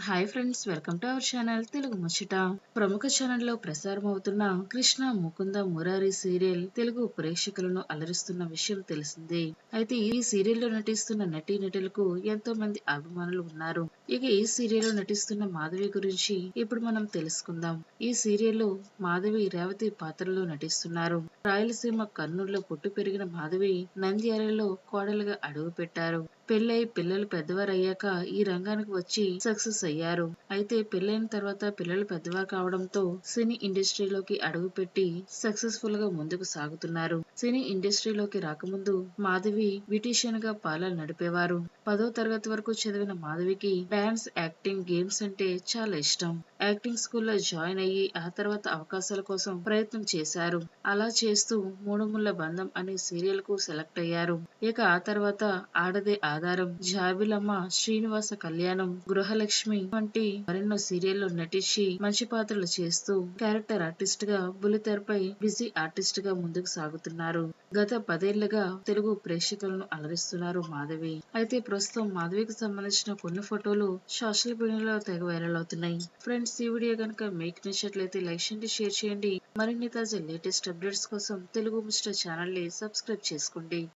Hi friends welcome to our channel Telugu Muchata ప్రముఖ ఛానల్లో ప్రసారం అవుతున్న కృష్ణ ముకుంద మురారి సీరియల్ తెలుగు ప్రేక్షకులను అలరిస్తున్న విషయం తెలిసిందే. అయితే ఈ సీరియల్లో నటిస్తున్న నటీ నటులకు ఎంతో మంది అభిమానులు ఉన్నారు. ఇక ఈ సీరియల్లో నటిస్తున్న మాధవి గురించి ఇప్పుడు మనం తెలుసుకుందాం. ఈ సీరియల్లో మాధవి రేవతి పాత్రలో నటిస్తున్నారు. రాయలసీమ కర్నూలులో పుట్టు పెరిగిన మాధవి నంద్యాలలో కోడలుగా అడుగు పెట్టారు పెళ్ళై పిల్లలు పెద్దవారయ్యాక ఈ రంగానికి వచ్చి సక్సెస్ అయ్యారు. అయితే పెళ్ళైన తర్వాత పిల్లలు పెద్దవారు కావడంతో సినీ ఇండస్ట్రీలోకి అడుగుపెట్టి సక్సెస్ఫుల్గా ముందుకు సాగుతున్నారు. సినీ ఇండస్ట్రీలోకి రాకముందు మాధవి బ్యూటీషియన్గా పాలన నడిపేవారు. పదో తరగతి వరకు చదివిన మాధవికి డాన్స్ యాక్టింగ్ గేమ్స్ అంటే చాలా ఇష్టం. యాక్టింగ్ స్కూల్లో జాయిన్ అయ్యి ఆ తర్వాత అవకాశాల కోసం ప్రయత్నం చేశారు. అలా చేస్తూ మూడు ముళ్ళ బంధం అనే సీరియల్కు సెలెక్ట్ అయ్యారు. ఇక ఆ తర్వాత ఆడదే ఆధారం జాబిలమ్మ శ్రీనివాస కళ్యాణం గృహలక్ష్మి వంటి మరెన్నో సీరియల్లో నటించి మంచి పాత్రలు చేస్తూ క్యారెక్టర్ ఆర్టిస్ట్గా బులితెరపై బిజీ ఆర్టిస్ట్గా ముందుకు సాగుతున్నారు. గత పదేళ్ళుగా తెలుగు ప్రేక్షకులను అలరిస్తున్నారు మాధవి. అయితే ప్రస్తుతం మాధవికి సంబంధించిన కొన్ని ఫోటోలు సోషల్ మీడియాలో తెగ వైరల్ అవుతున్నాయి. ఫ్రెండ్స్ ఈ వీడియో కనుక మీకు నచ్చినట్లయితే లైక్ చేయండి షేర్ చేయండి. మరిన్ని తాజా లేటెస్ట్ అప్డేట్స్ కోసం తెలుగు ముస్టర్ ఛానల్ని సబ్స్క్రైబ్ చేసుకోండి.